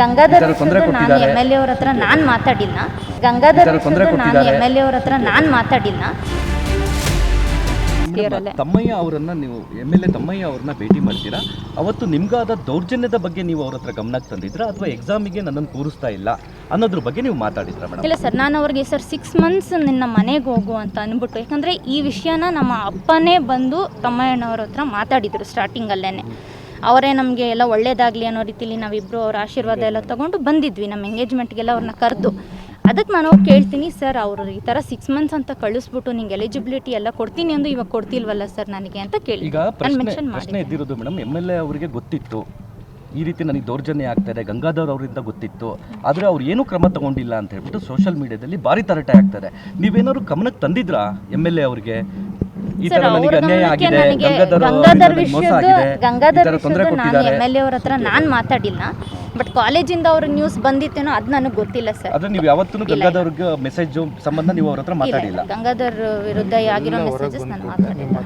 ಗಂಗಾಧರ್ ನಾನು ಕೊಟ್ಟಿದ್ದಾರೆ. M L A ಅವ್ರ ಹತ್ರ ನಾನು ಮಾತಾಡಿಲ್ಲ. ಗಂಗಾಧರ್ ನಾನು ಕೊಟ್ಟಿದ್ದಾರೆ. ಎಂ ಎಲ್ ಎ ಅವ್ರ ಹತ್ರ ನಾನು ಮಾತಾಡಿಲ್ಲ. ತಮ್ಮಯ್ಯ ಅವರನ್ನ ನೀವು ಎಂ ಎಲ್ ಎ ತಮ್ಮಯ್ಯ ಅವ್ರನ್ನ ಭೇಟಿ ಮಾಡ್ತೀರಾ? ಅವತ್ತು ನಿಮ್ಗಾದ ದೌರ್ಜನ್ಯದ ಬಗ್ಗೆ ನೀವು ಅವ್ರ ಹತ್ರ ಗಮನಕ್ಕೆ ತಂದಿದ್ರ? ಅಥವಾ ಎಕ್ಸಾಮಿಗೆ ನನ್ನನ್ನು ಕೂರಿಸ್ತಾ ಇಲ್ಲ ಅನ್ನೋದ್ರ ಬಗ್ಗೆ ನೀವು ಮಾತಾಡಿದ್ರ ಮೇಡಮ್? ಇಲ್ಲ ಸರ್ ನಾನು ಅವ್ರಿಗೆ ಸರ್ ಸಿಕ್ಸ್ ಮಂತ್ಸ್ ನಿನ್ನ ಮನೆಗೆ ಹೋಗು ಅಂತ ಅಂದ್ಬಿಟ್ಟು ಯಾಕಂದ್ರೆ ಈ ವಿಷಯನ ನಮ್ಮ ಅಪ್ಪನೇ ಬಂದು ತಮ್ಮಯ್ಯನವ್ರ ಹತ್ರ ಸ್ಟಾರ್ಟಿಂಗ್ ಸ್ಟಾರ್ಟಿಂಗಲ್ಲೇ ಅವರೇ ನಮಗೆ ಎಲ್ಲ ಒಳ್ಳೇದಾಗಲಿ ಅನ್ನೋ ರೀತಿಲಿ ನಾವಿಬ್ಬರು ಅವ್ರ ಆಶೀರ್ವಾದ ಎಲ್ಲ ತೊಗೊಂಡು ಬಂದಿದ್ವಿ. ನಮ್ಮ ಎಂಗೇಜ್ಮೆಂಟ್ಗೆಲ್ಲ ಅವ್ರನ್ನ ಕರೆದು. ಅದಕ್ಕೆ ನಾನು ಕೇಳ್ತೀನಿ ಸರ್ ಅವರು ಈ ಥರ ಸಿಕ್ಸ್ ಮಂತ್ಸ್ ಅಂತ ಕಳಿಸ್ಬಿಟ್ಟು ನಿಂಗೆ ಎಲಿಜಿಬಿಲಿಟಿ ಎಲ್ಲ ಕೊಡ್ತೀನಿ ಅಂದು ಇವಾಗ ಕೊಡ್ತಿಲ್ವಲ್ಲ ಸರ್ ನನಗೆ ಅಂತ ಕೇಳಿ. ಈಗ ಪ್ರಶ್ನೆ ಪ್ರಶ್ನೆ ಇದ್ದಿರೋದು ಮೇಡಮ್ ಎಂ ಎಲ್ ಎ ಅವರಿಗೆ ಗೊತ್ತಿತ್ತು. ಈ ರೀತಿ ನನಗೆ ದೌರ್ಜನ್ಯ ಆಗ್ತಾರೆ ಗಂಗಾಧರ್ ಅವರಿಂದ ಗೊತ್ತಿತ್ತು. ಆದರೆ ಅವ್ರು ಏನೂ ಕ್ರಮ ತಗೊಂಡಿಲ್ಲ ಅಂತ ಹೇಳ್ಬಿಟ್ಟು ಸೋಷಿಯಲ್ ಮೀಡಿಯಾದಲ್ಲಿ ಭಾರಿ ತರಟೆ ಆಗ್ತಾರೆ ನೀವೇನಾದ್ರು ಗಮನಕ್ಕೆ ತಂದಿದ್ರಾ ಎಂ ಎಲ್ ಎ ಅವ್ರಿಗೆ? ಈ ಸರ್ ತರ ನನಗೆ ಅನ್ಯಾಯ ಆಗಿದೆ ಗಂಗಾಧರ್ ಈ ಗಂಗಾಧರ್ ವಿಷಯದ ನಾನು ಎಂ ಎಲ್ ಎ ಅವ್ರ ಹತ್ರ ನಾನು ಮಾತಾಡಿಲ್ಲ ಬಟ್ ಕಾಲೇಜಿಂದ ಅವ್ರ ನ್ಯೂಸ್ ಬಂದಿತ್ತೇನೋ ಅದು ನನಗೆ ಗೊತ್ತಿಲ್ಲ ಸರ್. ಅದು ನೀವು ಯಾವತ್ತೂ ಗಂಗಾಧರ್ಗೆ ಮೆಸೇಜ್ ಸಂಬಂಧ ನೀವು ಅವ್ರ ಹತ್ರ ಮಾತಾಡಿಲ್ಲ. ಗಂಗಾಧರ್ ವಿರುದ್ಧ ಆಗಿರೋ ಮೆಸೇಜಸ್ ನಾನು ಮಾತಾಡಿಲ್ಲ.